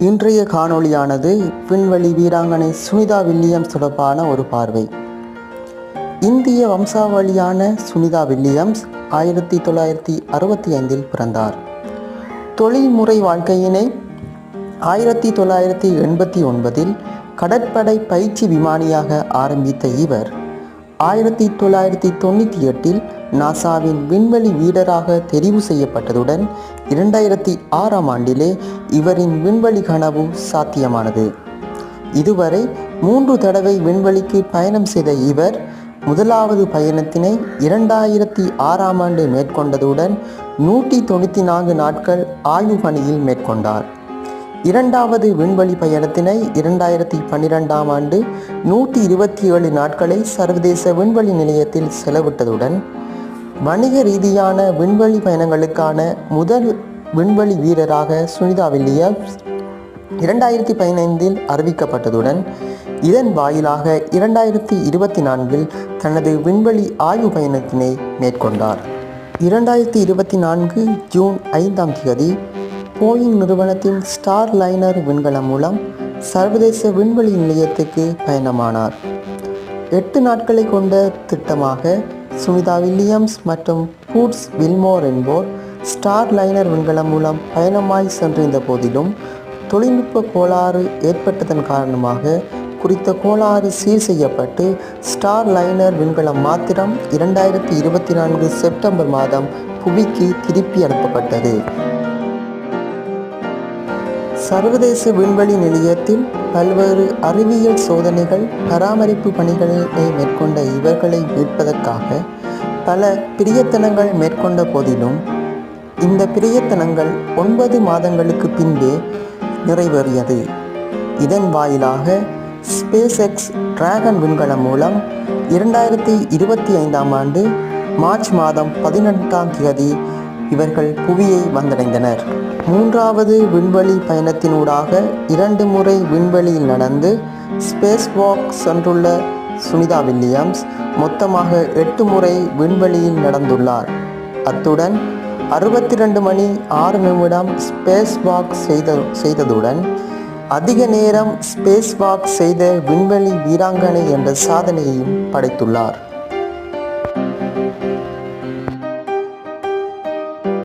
இன்றைய காணொளியானது விண்வெளி வீராங்கனை சுனிதா வில்லியம்ஸ் தொடர்பான ஒரு பார்வை. இந்திய வம்சாவளியான சுனிதா வில்லியம்ஸ் ஆயிரத்தி தொள்ளாயிரத்தி அறுபத்தி ஐந்தில் பிறந்தார் தொழில்முறை வாழ்க்கையினை ஆயிரத்தி தொள்ளாயிரத்தி எண்பத்தி ஒன்பதில் கடற்படை பயிற்சி விமானியாக ஆரம்பித்த இவர் ஆயிரத்தி தொள்ளாயிரத்தி தொண்ணூற்றி எட்டில் நாசாவின் விண்வெளி வீரராக தெரிவு செய்யப்பட்டதுடன் இரண்டாயிரத்தி ஆறாம் ஆண்டிலே இவரின் விண்வெளி கனவு சாத்தியமானது. இதுவரை மூன்று தடவை விண்வெளிக்கு பயணம் செய்த இவர் முதலாவது பயணத்தினை இரண்டாயிரத்தி ஆறாம் ஆண்டு மேற்கொண்டதுடன் நூற்றி தொண்ணூற்றி நான்கு நாட்கள் ஆய்வு பணியில் மேற்கொண்டார். இரண்டாவது விண்வெளி பயணத்தினை இரண்டாயிரத்தி பன்னிரெண்டாம் ஆண்டு நூற்றி இருபத்தி ஏழு நாட்களை சர்வதேச விண்வெளி நிலையத்தில் செலவிட்டதுடன் வணிக ரீதியான விண்வெளி பயணங்களுக்கான முதல் விண்வெளி வீரராக சுனிதா வில்லியம்ஸ் இரண்டாயிரத்தி பதினைந்தில் அறிவிக்கப்பட்டதுடன் இதன் வாயிலாக இரண்டாயிரத்தி இருபத்தி நான்கில் தனது விண்வெளி ஆய்வு பயணத்தினை மேற்கொண்டார். இரண்டாயிரத்தி இருபத்தி நான்கு ஜூன் ஐந்தாம் தேதி போயிங் நிறுவனத்தின் ஸ்டார் லைனர் விண்கலம் மூலம் சர்வதேச விண்வெளி நிலையத்துக்கு பயணமானார். எட்டு நாட்களை கொண்ட திட்டமாக சுனிதா வில்லியம்ஸ் மற்றும் பூட்ஸ் வில்மோர் என்போர் ஸ்டார் லைனர் விண்கலம் மூலம் பயணமாய் சென்றிருந்த போதிலும் தொழில்நுட்ப கோளாறு ஏற்பட்டதன் காரணமாக குறித்த கோளாறு சீர் செய்யப்பட்டு ஸ்டார் லைனர் விண்கலம் மாத்திரம் இரண்டாயிரத்தி இருபத்தி நான்கு செப்டம்பர் மாதம் புவிக்கு திருப்பி அனுப்பப்பட்டது. சர்வதேச விண்வெளி நிலையத்தில் பல்வேறு அறிவியல் சோதனைகள் பராமரிப்பு பணிகளை மேற்கொண்ட இவர்களை மீட்பதற்காக பல பிரியத்தனங்கள் மேற்கொண்ட போதிலும் இந்த பிரியத்தனங்கள் ஒன்பது மாதங்களுக்கு பின்பே நிறைவேறியது. இதன் வாயிலாக ஸ்பேஸ் எக்ஸ் டிராகன் விண்கலம் மூலம் இரண்டாயிரத்தி இருபத்தி ஐந்தாம் ஆண்டு மார்ச் மாதம் பதினெட்டாம் தேதி இவர்கள் புவியை வந்தடைந்தனர். மூன்றாவது விண்வெளி பயணத்தினூடாக இரண்டு முறை விண்வெளியில் நடந்து ஸ்பேஸ் வாக் சென்றுள்ள சுனிதா வில்லியம்ஸ் மொத்தமாக எட்டு முறை விண்வெளியில் நடந்துள்ளார். அத்துடன் அறுபத்தி ரெண்டு மணி ஆறு நிமிடம் ஸ்பேஸ் வாக் செய்த செய்ததுடன் அதிக நேரம் ஸ்பேஸ் வாக் செய்த விண்வெளி வீராங்கனை என்ற சாதனையையும் படைத்துள்ளார்.